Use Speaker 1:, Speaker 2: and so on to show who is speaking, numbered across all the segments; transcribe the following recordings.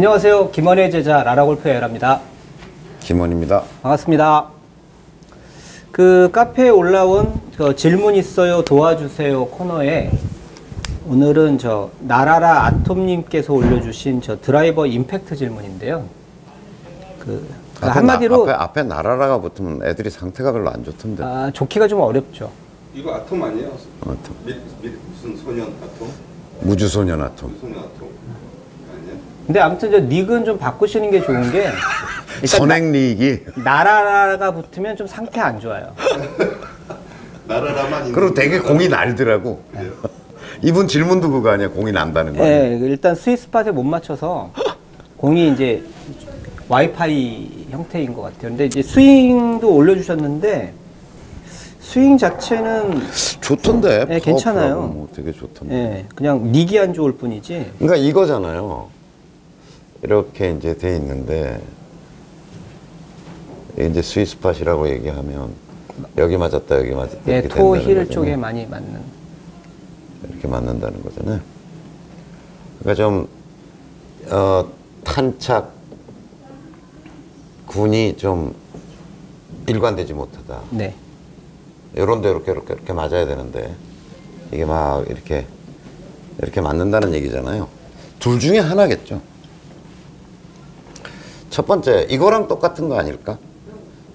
Speaker 1: 안녕하세요. 김원의 제자 라라골프의 에라입니다.
Speaker 2: 김원입니다.
Speaker 1: 반갑습니다. 그 카페에 올라온 저 질문 있어요 도와주세요 코너에 오늘은 저 나라라 아톰님께서 올려주신 저 드라이버 임팩트 질문인데요. 그
Speaker 2: 앞에
Speaker 1: 한마디로
Speaker 2: 나, 앞에, 앞에 나라라가 붙으면 애들이 상태가 별로 안 좋던데.
Speaker 1: 아, 좋기가 좀 어렵죠.
Speaker 3: 이거 아톰 아니에요?
Speaker 2: 아톰.
Speaker 3: 미, 미, 무슨 소년 아톰?
Speaker 2: 무주소년 아톰.
Speaker 3: 무슨 소년 아톰?
Speaker 1: 근데 아무튼 저 닉은 좀 바꾸시는 게 좋은 게 일단
Speaker 2: 선행 리기.
Speaker 1: 나라라가 붙으면 좀 상태 안 좋아요.
Speaker 3: 나라라만
Speaker 2: 그리고 되게 공이 날더라고. 이분 질문도 그거 아니야. 공이 난다는 거.
Speaker 1: 예, 일단 스윗 스팟에 못 맞춰서 공이 이제 와이파이 형태인 것 같아요. 근데 이제 스윙도 올려주셨는데 스윙 자체는
Speaker 2: 좋던데.
Speaker 1: 네, 괜찮아요.
Speaker 2: 뭐 되게 좋던데.
Speaker 1: 예, 그냥 닉이 안 좋을 뿐이지.
Speaker 2: 그러니까 이거잖아요. 이렇게 이제 돼 있는데 이제 스위스팟이라고 얘기하면 여기 맞았다 여기 맞았다
Speaker 1: 예,
Speaker 2: 이렇게
Speaker 1: 토
Speaker 2: 된다는
Speaker 1: 힐
Speaker 2: 거잖아요.
Speaker 1: 쪽에 많이 맞는.
Speaker 2: 이렇게 맞는다는 거잖아요. 그러니까 좀 어, 탄착 군이 좀 일관되지 못하다.
Speaker 1: 네.
Speaker 2: 이런 데 이렇게 이렇게 이렇게 맞아야 되는데 이게 막 이렇게 이렇게 맞는다는 얘기잖아요. 둘 중에 하나겠죠. 첫 번째 이거랑 똑같은 거 아닐까?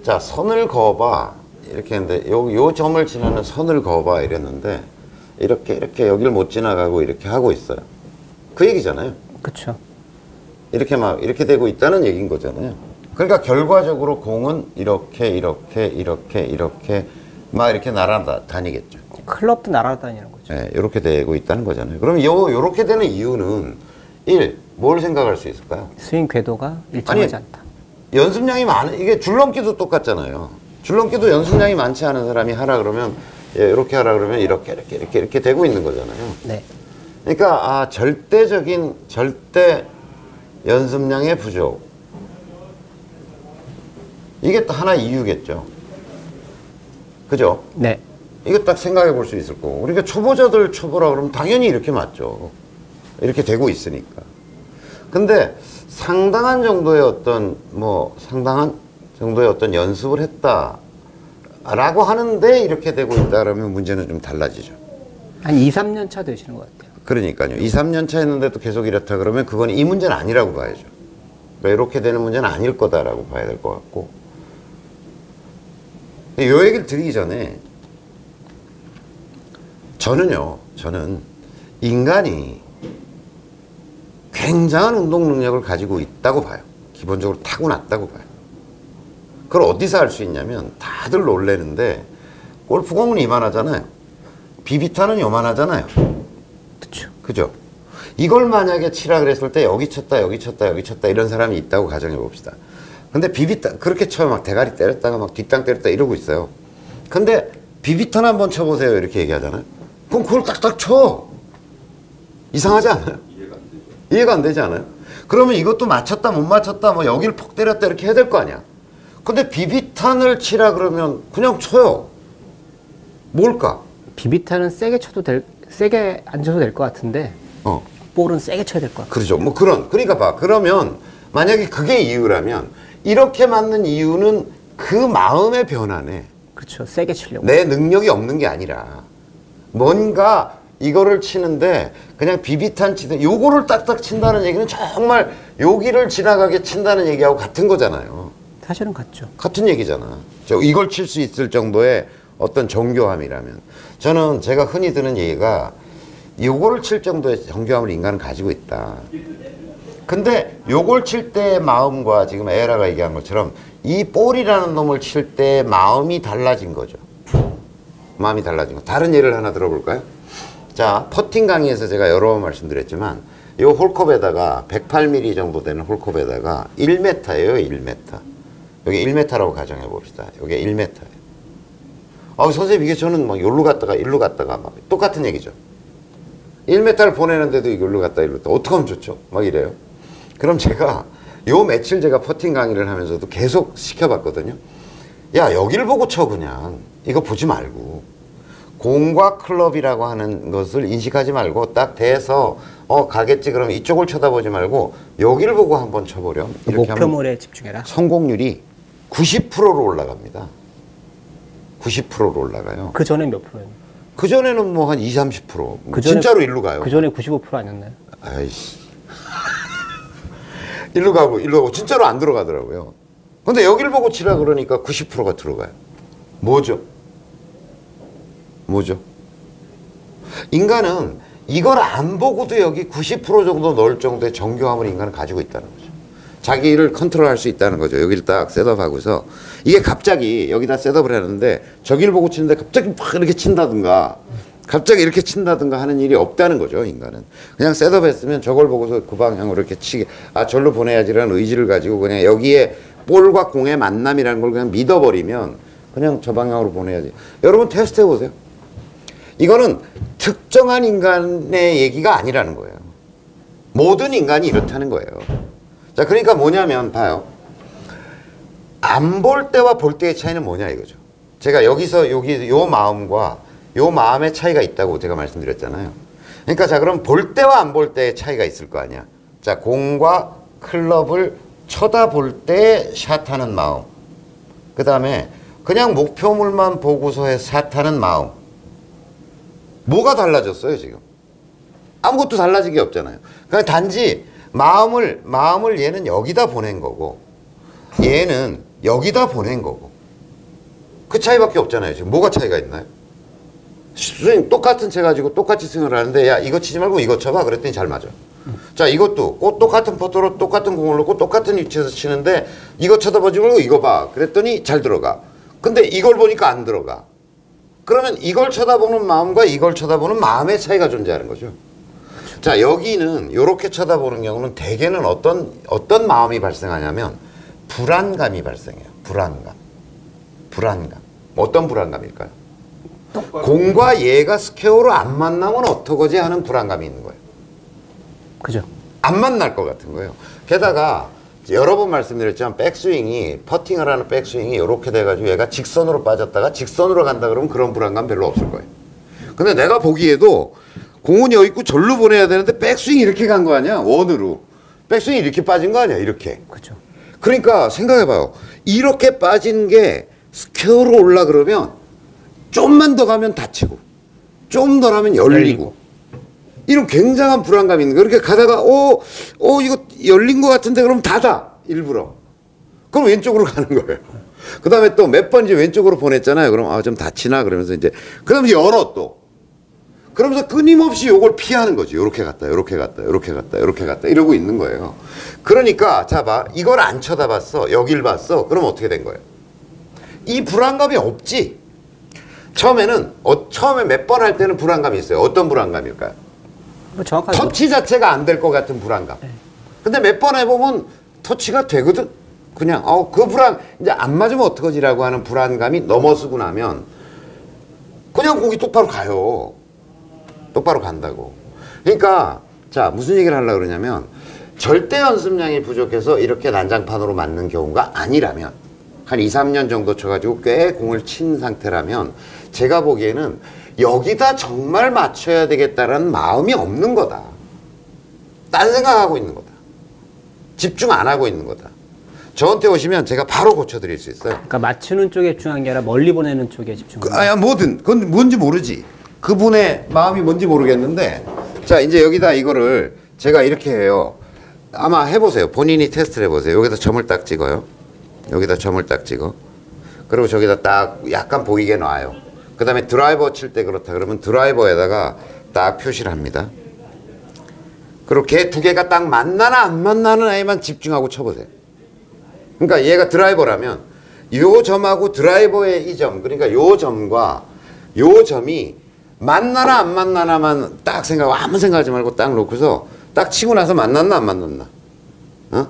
Speaker 2: 자 선을 그어봐 이렇게 했는데 요, 요 점을 지나는 선을 그어봐 이랬는데 이렇게 이렇게 여기를 못 지나가고 이렇게 하고 있어요. 그 얘기잖아요.
Speaker 1: 그쵸.
Speaker 2: 이렇게 막 이렇게 되고 있다는 얘기인 거잖아요. 그러니까 결과적으로 공은 이렇게 이렇게 이렇게 이렇게 막 이렇게 날아다니겠죠.
Speaker 1: 클럽도 날아다니는 거죠.
Speaker 2: 예, 이렇게 되고 있다는 거잖아요. 그럼 요 요렇게 되는 이유는 일, 뭘 생각할 수 있을까요?
Speaker 1: 스윙 궤도가 일정하지
Speaker 2: 아니,
Speaker 1: 않다.
Speaker 2: 연습량이 많은 이게 줄넘기도 똑같잖아요. 줄넘기도 연습량이 많지 않은 사람이 하라 그러면 예, 이렇게 하라 그러면 이렇게 이렇게 이렇게 이렇게 되고 있는 거잖아요.
Speaker 1: 네.
Speaker 2: 그러니까 아, 절대적인 절대 연습량의 부족. 이게 또 하나 이유겠죠. 그죠?
Speaker 1: 네.
Speaker 2: 이거 딱 생각해 볼 수 있을 거고. 그러니까 초보자들 초보라 그러면 당연히 이렇게 맞죠. 이렇게 되고 있으니까. 근데 상당한 정도의 어떤 뭐 상당한 정도의 어떤 연습을 했다. 라고 하는데 이렇게 되고 있다 그러면 문제는 좀 달라지죠.
Speaker 1: 한 2, 3년 차 되시는 것 같아요.
Speaker 2: 그러니까요. 2, 3년 차 했는데도 계속 이렇다 그러면 그건 이 문제는 아니라고 봐야죠. 그러니까 이렇게 되는 문제는 아닐 거다라고 봐야 될 것 같고. 이 얘기를 드리기 전에 저는요, 저는 인간이 굉장한 운동 능력을 가지고 있다고 봐요. 기본적으로 타고났다고 봐요. 그걸 어디서 알 수 있냐면 다들 놀래는데 골프공은 이만하잖아요. 비비타는 요만하잖아요.
Speaker 1: 그쵸.
Speaker 2: 그죠? 이걸 만약에 치라 그랬을 때 여기 쳤다 여기 쳤다 여기 쳤다 이런 사람이 있다고 가정해 봅시다. 근데 비비타 그렇게 쳐요 막 대가리 때렸다가 막 뒷땅 때렸다 이러고 있어요. 근데 비비탄 한번 쳐보세요 이렇게 얘기하잖아요. 그럼 그걸 딱딱 쳐. 이상하지 않아요?
Speaker 3: 이해가 안
Speaker 2: 되지 않아요? 그러면 이것도 맞췄다 못 맞췄다 뭐 여기를 폭 때렸다 이렇게 해야 될 거 아니야. 근데 비비탄을 치라 그러면 그냥 쳐요. 뭘까?
Speaker 1: 비비타는 세게 쳐도 될, 세게 안 쳐도 될 것 같은데,
Speaker 2: 어.
Speaker 1: 볼은 세게 쳐야 될 것 같아요.
Speaker 2: 그렇죠. 뭐 그런 그러니까 봐. 그러면 만약에 그게 이유라면 이렇게 맞는 이유는 그 마음의 변화네.
Speaker 1: 그렇죠. 세게 치려고.
Speaker 2: 내 능력이 없는 게 아니라 뭔가 이거를 치는데 그냥 비비탄 치든 요거를 딱딱 친다는 얘기는 정말 여기를 지나가게 친다는 얘기하고 같은 거잖아요.
Speaker 1: 사실은 같죠.
Speaker 2: 같은 얘기잖아. 저 이걸 칠 수 있을 정도의 어떤 정교함이라면 저는 제가 흔히 드는 얘기가 요거를 칠 정도의 정교함을 인간은 가지고 있다. 근데 요걸 칠 때의 마음과 지금 에라가 얘기한 것처럼 이 볼이라는 놈을 칠 때 마음이 달라진 거죠. 마음이 달라진 거. 다른 예를 하나 들어볼까요? 자, 퍼팅 강의에서 제가 여러 번 말씀드렸지만 요 홀컵에다가 108mm 정도 되는 홀컵에다가 1m예요, 1m. 여기 1m라고 가정해 봅시다. 여기 1m예요. 아, 선생님 이게 저는 막 여기로 갔다가 일로 갔다가 막 똑같은 얘기죠. 1m를 보내는데도 이걸로 갔다 이로 갔다 어떻게 하면 좋죠? 막 이래요. 그럼 제가 요 며칠 제가 퍼팅 강의를 하면서도 계속 시켜봤거든요. 야 여기를 보고 쳐 그냥 이거 보지 말고 공과 클럽이라고 하는 것을 인식하지 말고 딱 대서 어 가겠지 그러면 이쪽을 쳐다보지 말고 여기를 보고 한번 쳐보렴 이렇게
Speaker 1: 목표물에 집중해라.
Speaker 2: 성공률이 90%로 올라갑니다. 90%로 올라가요.
Speaker 1: 그 전에 몇 프로였나요?
Speaker 2: 그 전에는 뭐 한 2, 30%.
Speaker 1: 그 전에-
Speaker 2: 진짜로 일로 가요.
Speaker 1: 그 전에 95% 아니었나요?
Speaker 2: 아이씨. 일로 가고 일로 가고 진짜로 안 들어가더라고요. 근데 여기를 보고 치라 그러니까 90%가 들어가요. 뭐죠? 뭐죠? 인간은 이걸 안 보고도 여기 90% 정도 넣을 정도의 정교함을 인간은 가지고 있다는 거죠. 자기를 컨트롤할 수 있다는 거죠. 여기를 딱 셋업하고서 이게 갑자기 여기다 셋업을 하는데 저기를 보고 치는데 갑자기 막 이렇게 친다든가 갑자기 이렇게 친다든가 하는 일이 없다는 거죠. 인간은 그냥 셋업했으면 저걸 보고서 그 방향으로 이렇게 치게 아 절로 보내야지라는 의지를 가지고 그냥 여기에 볼과 공의 만남이라는 걸 그냥 믿어버리면 그냥 저 방향으로 보내야지. 여러분 테스트 해보세요. 이거는 특정한 인간의 얘기가 아니라는 거예요. 모든 인간이 이렇다는 거예요. 자, 그러니까 뭐냐면 봐요. 안 볼 때와 볼 때의 차이는 뭐냐 이거죠. 제가 여기서 여기 요 마음과 요 마음의 차이가 있다고 제가 말씀드렸잖아요. 그러니까 자, 그럼 볼 때와 안 볼 때의 차이가 있을 거 아니야. 자, 공과 클럽을 쳐다볼 때 샷하는 마음. 그 다음에 그냥 목표물만 보고서의 샷하는 마음. 뭐가 달라졌어요, 지금? 아무것도 달라진 게 없잖아요. 그냥 단지 마음을 마음을 얘는 여기다 보낸 거고 얘는 여기다 보낸 거고 그 차이밖에 없잖아요. 지금 뭐가 차이가 있나요? 스윙 똑같은 채 가지고 똑같이 스윙을 하는데 야 이거 치지 말고 이거 쳐봐 그랬더니 잘 맞아. 자 이것도 꼭 똑같은 퍼터로 똑같은 공을 놓고 똑같은 위치에서 치는데 이거 쳐다보지 말고 이거 봐 그랬더니 잘 들어가. 근데 이걸 보니까 안 들어가. 그러면 이걸 쳐다보는 마음과 이걸 쳐다보는 마음의 차이가 존재하는 거죠. 자 여기는 이렇게 쳐다보는 경우는 대개는 어떤 어떤 마음이 발생하냐면 불안감이 발생해요. 불안감, 불안감. 어떤 불안감일까요? 공과 얘가 스퀘어로 안 만나면 어떡하지 하는 불안감이 있는 거예요.
Speaker 1: 그죠?
Speaker 2: 안 만날 것 같은 거예요. 게다가 여러 번 말씀드렸지만 백스윙이 퍼팅을 하는 백스윙이 이렇게 돼가지고 얘가 직선으로 빠졌다가 직선으로 간다 그러면 그런 불안감 별로 없을 거예요. 근데 내가 보기에도 공은 여기 있고 절로 보내야 되는데 백스윙이 이렇게 간 거 아니야? 원으로. 백스윙이 이렇게 빠진 거 아니야? 이렇게.
Speaker 1: 그죠?
Speaker 2: 그러니까 생각해봐요. 이렇게 빠진 게 스퀘어로 올라 그러면 좀만 더 가면 다치고 좀 더 가면 열리고
Speaker 1: 열리고.
Speaker 2: 이런 굉장한 불안감이 있는 거예요. 그렇게 가다가 어, 어 이거 열린 것 같은데 그럼 닫아 일부러. 그럼 왼쪽으로 가는 거예요. 그 다음에 또 몇 번 이제 왼쪽으로 보냈잖아요. 그럼 아 좀 다치나 그러면서 이제 그다음에 열어 또. 그러면서 끊임없이 요걸 피하는 거지. 요렇게 갔다, 요렇게 갔다, 요렇게 갔다, 요렇게 갔다 이러고 있는 거예요. 그러니까 자 봐. 이걸 안 쳐다봤어. 여길 봤어. 그럼 어떻게 된 거예요? 이 불안감이 없지. 처음에는 어, 처음에 몇 번 할 때는 불안감이 있어요. 어떤 불안감일까요?
Speaker 1: 뭐 정확하게
Speaker 2: 터치 자체가 안 될 것 같은 불안감. 근데 몇 번 해보면 터치가 되거든. 그냥 어 그 불안 이제 안 맞으면 어떡하지라고 하는 불안감이 넘어서고 나면 그냥 공이 똑바로 가요. 똑바로 간다고. 그러니까 자 무슨 얘기를 하려고 그러냐면 절대 연습량이 부족해서 이렇게 난장판으로 맞는 경우가 아니라면 한 2, 3년 정도 쳐가지고 꽤 공을 친 상태라면 제가 보기에는 여기다 정말 맞춰야 되겠다라는 마음이 없는 거다. 딴 생각하고 있는 거다. 집중 안 하고 있는 거다. 저한테 오시면 제가 바로 고쳐드릴 수 있어요.
Speaker 1: 그러니까 맞추는 쪽에 중요한 게 아니라 멀리 보내는 쪽에 집중.
Speaker 2: 그, 아야 뭐든 그건 뭔지 모르지. 그분의 마음이 뭔지 모르겠는데 자 이제 여기다 이거를 제가 이렇게 해요. 아마 해보세요. 본인이 테스트를 해보세요. 여기다 점을 딱 찍어요. 여기다 점을 딱 찍어. 그리고 저기다 딱 약간 보이게 놔요. 그 다음에 드라이버 칠 때 그렇다 그러면 드라이버에다가 딱 표시를 합니다. 그리고 걔두 개가 딱 만나나 안 만나는 애만 집중하고 쳐보세요. 그러니까 얘가 드라이버라면 요 점하고 드라이버의 이 점, 그러니까 요 점과 요 점이 만나나 안 만나나만 딱 생각, 아무 생각하지 말고 딱 놓고서 딱 치고 나서 만났나 안 만났나, 어?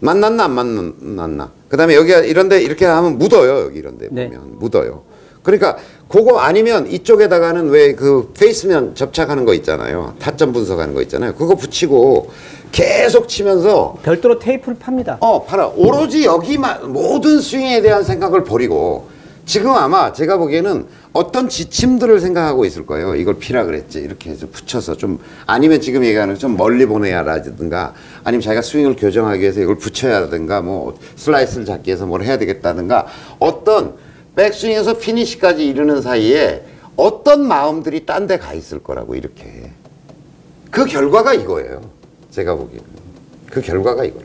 Speaker 2: 만났나 안 만났나. 그 다음에 여기 이런데 이렇게 하면 묻어요 여기 이런데
Speaker 1: 네.
Speaker 2: 보면 묻어요. 그러니까 그거 아니면 이쪽에다가는 왜 그 페이스면 접착하는 거 있잖아요. 타점 분석하는 거 있잖아요. 그거 붙이고 계속 치면서
Speaker 1: 별도로 테이프를 팝니다.
Speaker 2: 어, 봐라. 오로지 여기만 모든 스윙에 대한 생각을 버리고 지금 아마 제가 보기에는 어떤 지침들을 생각하고 있을 거예요. 이걸 피라 그랬지. 이렇게 해서 붙여서 좀 아니면 지금 얘기하는 좀 멀리 보내야라든가 아니면 자기가 스윙을 교정하기 위해서 이걸 붙여야라든가 뭐 슬라이스를 잡기 위해서 뭘 해야 되겠다든가 어떤 백스윙에서 피니시까지 이르는 사이에 어떤 마음들이 딴 데 가 있을 거라고 이렇게. 그 결과가 이거예요. 제가 보기에는. 그 결과가 이거라.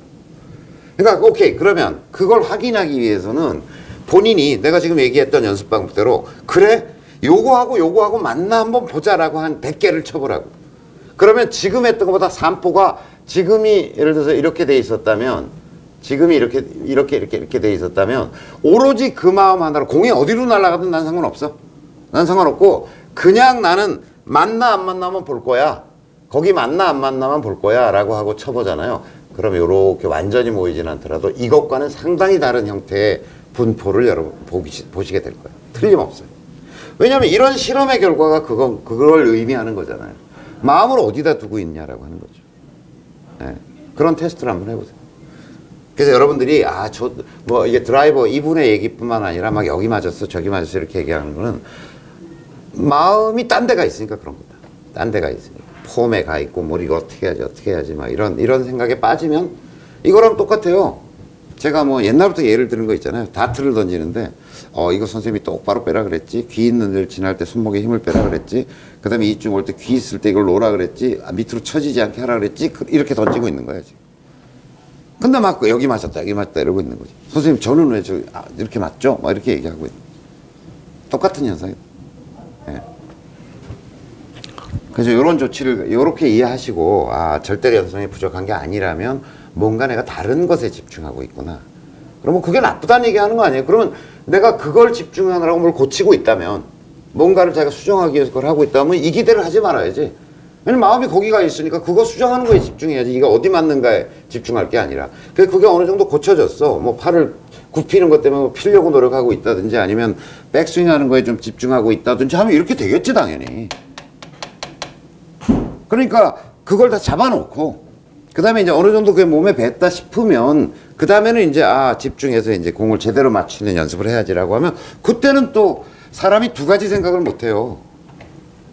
Speaker 2: 그러니까 오케이 그러면 그걸 확인하기 위해서는 본인이 내가 지금 얘기했던 연습 방법대로 그래 요거하고 요거하고 맞나 한번 보자라고 한 100개를 쳐보라고 그러면 지금 했던 것보다 산포가 지금이 예를 들어서 이렇게 돼 있었다면 지금이 이렇게 이렇게 이렇게 이렇게 돼 있었다면 오로지 그 마음 하나로 공이 어디로 날아가든 난 상관없어. 난 상관없고 그냥 나는 맞나 안 맞나만 볼 거야. 거기 맞나 안 맞나만 볼 거야 라고 하고 쳐보잖아요. 그럼 요렇게 완전히 모이진 않더라도 이것과는 상당히 다른 형태의 분포를 여러분 보기, 보시게 될 거예요. 틀림없어요. 왜냐하면 이런 실험의 결과가 그건 그걸 의미하는 거잖아요. 마음을 어디다 두고 있냐라고 하는 거죠. 예, 그런 테스트를 한번 해보세요 그래서 여러분들이 아 저 뭐 이게 드라이버 이분의 얘기뿐만 아니라 막 여기 맞았어 저기 맞았어 이렇게 얘기하는 거는 마음이 딴 데가 있으니까 그런 거다. 딴 데가 있으니까 폼에 가 있고 뭘 이거 어떻게 해야지 어떻게 해야지 막 이런 이런 생각에 빠지면 이거랑 똑같아요. 제가 뭐 옛날부터 예를 드는 거 있잖아요. 다트를 던지는데 어 이거 선생님이 똑바로 빼라 그랬지. 귀 있는 데를 지날 때 손목에 힘을 빼라 그랬지. 그다음에 이쯤 올 때 귀 있을 때 이걸 놓으라 그랬지. 아, 밑으로 처지지 않게 하라 그랬지. 그- 이렇게 던지고 있는 거야 지금. 근데 막 여기 맞았다 여기 맞다 이러고 있는 거지. 선생님 저는 왜 저 아, 이렇게 맞죠? 막 이렇게 얘기하고 있는. 똑같은 현상이에요. 예. 그래서 이런 조치를 이렇게 이해하시고 아 절대 연성이 부족한 게 아니라면 뭔가 내가 다른 것에 집중하고 있구나. 그러면 그게 나쁘다는 얘기 하는 거 아니에요? 그러면 내가 그걸 집중하느라고 뭘 고치고 있다면 뭔가를 자기가 수정하기 위해서 그걸 하고 있다면 이 기대를 하지 말아야지. 왜냐면 마음이 거기가 있으니까 그거 수정하는 거에 집중해야지. 이가 어디 맞는가에 집중할 게 아니라. 그게 그게 어느 정도 고쳐졌어. 뭐 팔을 굽히는 것 때문에 뭐 피려고 노력하고 있다든지 아니면 백스윙 하는 거에 좀 집중하고 있다든지 하면 이렇게 되겠지, 당연히. 그러니까 그걸 다 잡아놓고 그 다음에 이제 어느 정도 그게 몸에 뱄다 싶으면 그 다음에는 이제 아 집중해서 이제 공을 제대로 맞추는 연습을 해야지라고 하면 그때는 또 사람이 두 가지 생각을 못해요.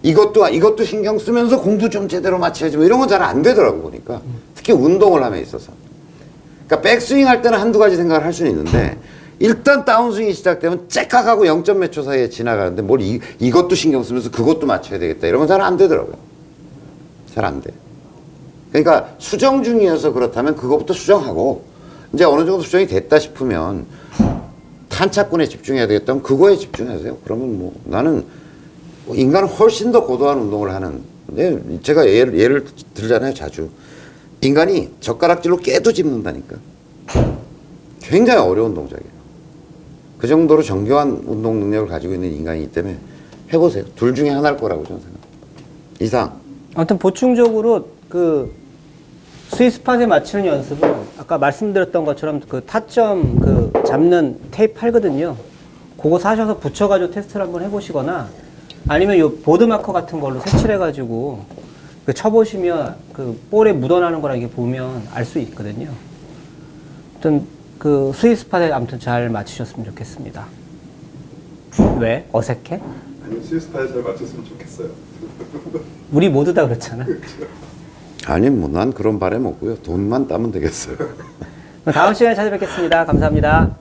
Speaker 2: 이것도 이것도 신경 쓰면서 공도 좀 제대로 맞춰야지 뭐 이런 건 잘 안 되더라고 보니까 특히 운동을 함에 있어서 그러니까 백스윙 할 때는 한두 가지 생각을 할 수는 있는데 일단 다운스윙이 시작되면 째깍하고 0점 몇 초 사이에 지나가는데 뭘 이, 이것도 신경 쓰면서 그것도 맞춰야 되겠다 이런 건 잘 안 되더라고요 잘 안 돼. 그러니까 수정 중이어서 그렇다면 그것부터 수정하고 이제 어느 정도 수정이 됐다 싶으면 탄착군에 집중해야 되겠다면 그거에 집중하세요. 그러면 뭐 나는 뭐 인간은 훨씬 더 고도한 운동을 하는. 근데 제가 예를, 예를 들잖아요 자주. 인간이 젓가락질로 깨도 짚는다니까. 굉장히 어려운 동작이에요. 그 정도로 정교한 운동 능력을 가지고 있는 인간이기 때문에 해보세요. 둘 중에 하나일 거라고 저는 생각합니다. 이상.
Speaker 1: 아무튼 보충적으로 그 스위스팟에 맞추는 연습은 아까 말씀드렸던 것처럼 그 타점 그 잡는 테이프 팔거든요. 그거 사셔서 붙여가지고 테스트를 한번 해보시거나 아니면 요 보드 마커 같은 걸로 색칠해가지고 그 쳐보시면 그 볼에 묻어나는 거라 이게 보면 알 수 있거든요. 아무튼 그 스위스팟에 아무튼 잘 맞추셨으면 좋겠습니다. 왜? 어색해?
Speaker 3: 아니 스위스파에 잘 맞췄으면 좋겠어요.
Speaker 1: 우리 모두 다 그렇잖아.
Speaker 2: 아니 뭐 난 그런 바람 없고요 돈만 따면 되겠어요
Speaker 1: 다음 시간에 찾아뵙겠습니다. 감사합니다.